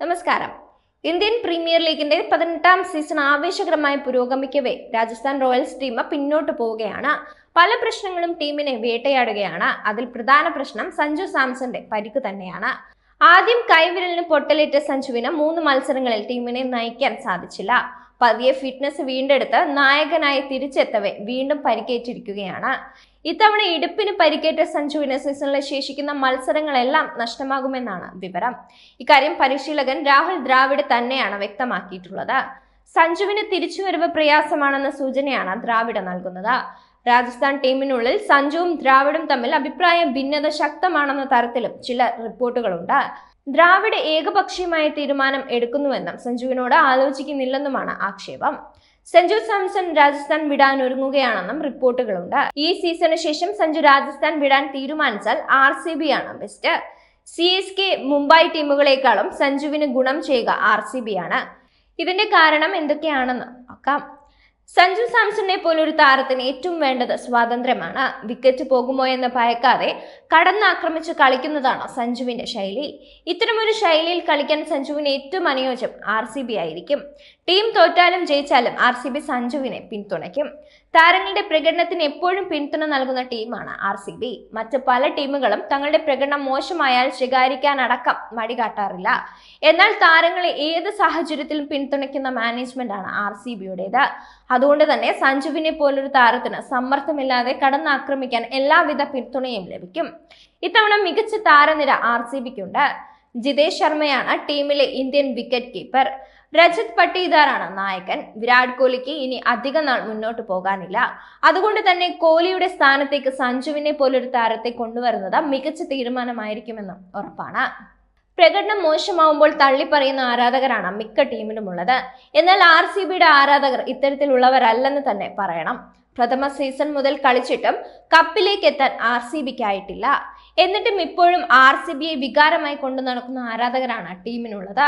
നമസ്കാരം. Indian premier ലീഗിന്റെ പതിനെട്ടാം സീസൺ ആവേശകരമായി പുരോഗമിക്കവേ രാജസ്ഥാൻ റോയൽസ് ടീം പിന്നോട്ട് പോവുകയാണ്. പല പ്രശ്നങ്ങളും ടീമിനെ വേട്ടയാടുകയാണ്. അതിൽ പ്രധാന പ്രശ്നം സഞ്ജു സാംസന്റെ പരിക്ക് തന്നെയാണ്. ആദ്യം കൈവിരലിന് പൊട്ടലേറ്റ സഞ്ജുവിന് മൂന്ന് മത്സരങ്ങളിൽ ടീമിനെ നയിക്കാൻ സാധിച്ചില്ല. പതിയെ ഫിറ്റ്നസ് വീണ്ടെടുത്ത് നായകനായി തിരിച്ചെത്തവേ വീണ്ടും പരിക്കേറ്റിരിക്കുകയാണ്. ഇത്തവണ ഇടുപ്പിന് പരിക്കേറ്റ സഞ്ജുവിന് സീസണിൽ ശേഷിക്കുന്ന മത്സരങ്ങളെല്ലാം നഷ്ടമാകുമെന്നാണ് വിവരം. ഇക്കാര്യം പരിശീലകൻ രാഹുൽ ദ്രാവിഡ് തന്നെയാണ് വ്യക്തമാക്കിയിട്ടുള്ളത്. സഞ്ജുവിന് തിരിച്ചുവരവ് പ്രയാസമാണെന്ന സൂചനയാണ് ദ്രാവിഡ് നൽകുന്നത്. രാജസ്ഥാൻ ടീമിനുള്ളിൽ സഞ്ജുവും ദ്രാവിഡും തമ്മിൽ അഭിപ്രായ ഭിന്നത ശക്തമാണെന്ന തരത്തിലും ചില റിപ്പോർട്ടുകളുണ്ട്. ദ്രാവിഡ് ഏകപക്ഷീയമായ തീരുമാനം എടുക്കുന്നുവെന്നും സഞ്ജുവിനോട് ആലോചിക്കുന്നില്ലെന്നുമാണ് ആക്ഷേപം. സഞ്ജു സാംസൺ രാജസ്ഥാൻ വിടാൻ ഒരുങ്ങുകയാണെന്നും റിപ്പോർട്ടുകളുണ്ട്. ഈ സീസണു ശേഷം സഞ്ജു രാജസ്ഥാൻ വിടാൻ തീരുമാനിച്ചാൽ ആർ സി ബി ആണ് best. C S K Mumbai ടീമുകളെക്കാളും സഞ്ജുവിന് ഗുണം ചെയ്യുക ആർ സി ബി ആണ് ഇതിന്റെ കാരണം എന്തൊക്കെയാണെന്ന് നോക്കാം. സഞ്ജു സാംസണിനെ പോലൊരു താരത്തിന് ഏറ്റവും വേണ്ടത് സ്വാതന്ത്ര്യമാണ്. വിക്കറ്റ് പോകുമോ എന്ന് ഭയക്കാതെ കടന്നാക്രമിച്ച് കളിക്കുന്നതാണ് സഞ്ജുവിന്റെ ശൈലി. ഇത്തരമൊരു ശൈലിയിൽ കളിക്കാൻ സഞ്ജുവിന് ഏറ്റവും അനുയോജ്യം ആർ സി ബി ആയിരിക്കും. ടീം തോറ്റാലും ജയിച്ചാലും ആർ സി ബി സഞ്ജുവിനെ പിന്തുണയ്ക്കും. താരങ്ങളുടെ പ്രകടനത്തിന് എപ്പോഴും പിന്തുണ നൽകുന്ന ടീമാണ് ആർ സി ബി. മറ്റ് പല ടീമുകളും തങ്ങളുടെ പ്രകടനം മോശമായാൽ ശികാരിക്കാനടക്കം മടി കാട്ടാറില്ല. എന്നാൽ താരങ്ങളെ ഏത് സാഹചര്യത്തിലും പിന്തുണയ്ക്കുന്ന മാനേജ്മെന്റ് ആണ് ആർ സി ബിയുടേത്. അതുകൊണ്ട് തന്നെ സഞ്ജുവിനെ പോലൊരു താരത്തിന് സമ്മർദ്ദമില്ലാതെ കടന്നാക്രമിക്കാൻ എല്ലാവിധ പിന്തുണയും ലഭിക്കും. ഇത്തവണ മികച്ച താരനിര ആർ സി ബിക്കുണ്ട് ജിതേഷ് ശർമ്മയാണ് ടീമിലെ ഇന്ത്യൻ വിക്കറ്റ് കീപ്പർ. രജത് പട്ടീദാറാണ് നായകൻ. വിരാട് കോഹ്ലിക്ക് ഇനി അധിക നാൾ മുന്നോട്ട് പോകാനില്ല. അതുകൊണ്ട് തന്നെ കോഹ്ലിയുടെ സ്ഥാനത്തേക്ക് സഞ്ജുവിനെ പോലൊരു താരത്തെ കൊണ്ടുവരുന്നത് മികച്ച തീരുമാനമായിരിക്കുമെന്നും ഉറപ്പാണ്. പ്രകടനം മോശമാവുമ്പോൾ തള്ളിപ്പറയുന്ന ആരാധകരാണ് മിക്ക ടീമിലുമുള്ളത്. എന്നാൽ ആർ സി ബിയുടെ ആരാധകർ ഇത്തരത്തിലുള്ളവരല്ലെന്ന് തന്നെ പറയണം. പ്രഥമ സീസൺ മുതൽ കളിച്ചിട്ടും കപ്പിലേക്ക് എത്താൻ ആർ സി ബിക്ക് ആയിട്ടില്ല എന്നിട്ടും ഇപ്പോഴും ആർ സി ബിയെ വികാരമായി കൊണ്ടു നടക്കുന്ന ആരാധകരാണ് ടീമിനുള്ളത്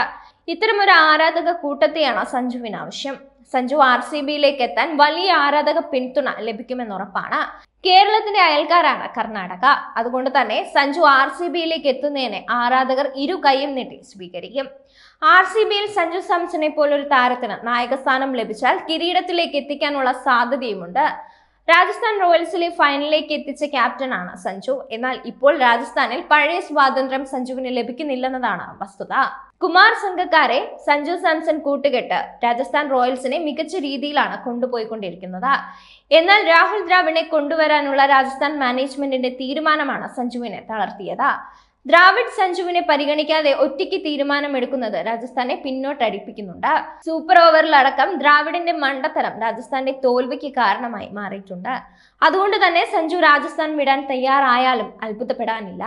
ഇത്തരമൊരു ആരാധക കൂട്ടത്തെയാണ് സഞ്ജുവിന് ആവശ്യം. സഞ്ജു ആർ സി ബിയിലേക്ക് എത്താൻ വലിയ ആരാധക പിന്തുണ ലഭിക്കുമെന്നുറപ്പാണ്. കേരളത്തിന്റെ അയൽക്കാരാണ് കർണാടക. അതുകൊണ്ട് തന്നെ സഞ്ജു ആർ സി ബിയിലേക്ക് എത്തുന്നതിനെ ആരാധകർ ഇരു കൈയും നീട്ടി സ്വീകരിക്കും. ആർ സി ബിയിൽ സഞ്ജു സാംസണെ പോലൊരു താരത്തിന് നായകസ്ഥാനം ലഭിച്ചാൽ കിരീടത്തിലേക്ക് എത്തിക്കാനുള്ള സാധ്യതയുമുണ്ട്. രാജസ്ഥാൻ റോയൽസിലെ ഫൈനലിലേക്ക് എത്തിച്ച ക്യാപ്റ്റനാണ് സഞ്ജു. എന്നാൽ ഇപ്പോൾ രാജസ്ഥാനിൽ പഴയ സ്വാതന്ത്ര്യം സഞ്ജുവിന് ലഭിക്കുന്നില്ലെന്നതാണ് വസ്തുത. കുമാർ സംഘക്കാരെ സഞ്ജു സാംസൺ കൂട്ടുകെട്ട് രാജസ്ഥാൻ റോയൽസിനെ മികച്ച രീതിയിലാണ് കൊണ്ടുപോയിക്കൊണ്ടിരിക്കുന്നത്. എന്നാൽ രാഹുൽ ദ്രാവിഡിനെ കൊണ്ടുവരാനുള്ള രാജസ്ഥാൻ മാനേജ്മെന്റിന്റെ തീരുമാനമാണ് സഞ്ജുവിനെ തളർത്തിയത്. ദ്രാവിഡ് സഞ്ജുവിനെ പരിഗണിക്കാതെ ഒറ്റയ്ക്ക് തീരുമാനമെടുക്കുന്നത് രാജസ്ഥാനെ പിന്നോട്ടടിപ്പിക്കുന്നുണ്ട്. സൂപ്പർ ഓവറിലടക്കം ദ്രാവിഡിന്റെ മണ്ടത്തരം രാജസ്ഥാന്റെ തോൽവിക്ക് കാരണമായി മാറിയിട്ടുണ്ട്. അതുകൊണ്ട് തന്നെ സഞ്ജു രാജസ്ഥാൻ വിടാൻ തയ്യാറായാലും അത്ഭുതപ്പെടാനില്ല.